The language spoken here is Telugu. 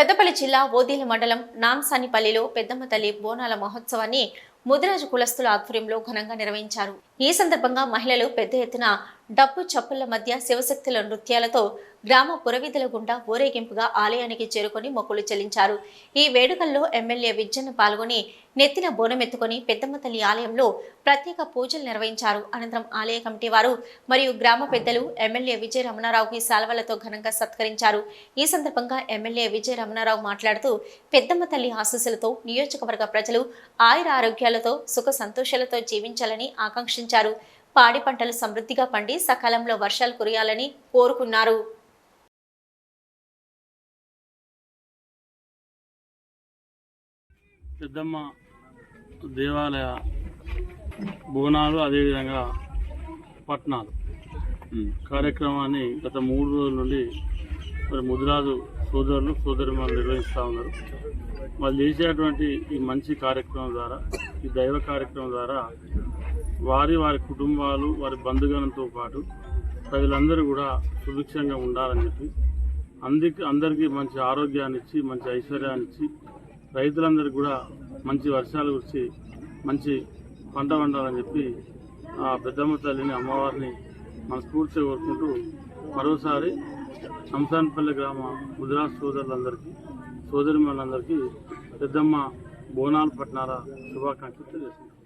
పెద్దపల్లి జిల్లా ఓదీల మండలం నాంసానిపల్లిలో పెద్దమ్మ తల్లి బోనాల మహోత్సవాన్ని ముదిరాజు కులస్తుల ఆధ్వర్యంలో ఘనంగా నిర్వహించారు. ఈ సందర్భంగా మహిళలు పెద్ద ఎత్తున డప్పు చప్పుల మధ్య శివశక్తుల నృత్యాలతో గ్రామ పురవీధుల గుండా ఊరేగింపుగా ఆలయానికి చేరుకొని మొక్కులు చెల్లించారు. ఈ వేడుకల్లో ఎమ్మెల్యే విజ్జన్న పాల్గొని నెత్తిన బోనమెత్తుకొని పెద్దమ్మ తల్లి ఆలయంలో ప్రత్యేక పూజలు నిర్వహించారు. అనంతరం ఆలయ కమిటీ వారు మరియు గ్రామ పెద్దలు ఎమ్మెల్యే విజయ రమణారావుకి సాల్వలతో ఘనంగా సత్కరించారు. ఈ సందర్భంగా ఎమ్మెల్యే విజయ రమణారావు మాట్లాడుతూ పెద్దమ్మ తల్లి ఆశీస్సులతో నియోజకవర్గ ప్రజలు ఆయుర ఆరోగ్యాలతో సుఖ సంతోషాలతో జీవించాలని ఆకాంక్షించారు. పాడి పంటలు సమృద్ధిగా పండి సకాలంలో వర్షాలు కురియాలని కోరుకున్నారు. పెద్దమ్మ దేవాలయ భువనాలు అదేవిధంగా పట్నాలు కార్యక్రమాన్ని గత మూడు రోజుల నుండి మరి ముదిరాజు సోదరులు సోదరిమాలు నిర్వహిస్తూ ఉన్నారు. వాళ్ళు చేసేటువంటి ఈ మంచి కార్యక్రమం ద్వారా ఈ దైవ కార్యక్రమం ద్వారా వారి వారి కుటుంబాలు వారి బంధుగణంతో పాటు ప్రజలందరూ కూడా సుభిక్షంగా ఉండాలని చెప్పి అందుకే అందరికీ మంచి ఆరోగ్యాన్ని ఇచ్చి మంచి ఐశ్వర్యాన్ని ఇచ్చి రైతులందరికీ కూడా మంచి వర్షాలు వచ్చి మంచి పంట వండాలని చెప్పి ఆ పెద్దమ్మ తల్లిని అమ్మవారిని మనస్ఫూర్తిగా కోరుకుంటూ మరోసారి శంసాన్పల్లి గ్రామ ముదిరాజ్ సోదరులందరికీ సోదరిమణులందరికీ పెద్దమ్మ బోనాలు పట్నాల శుభాకాంక్షలు తెలియజేస్తున్నాను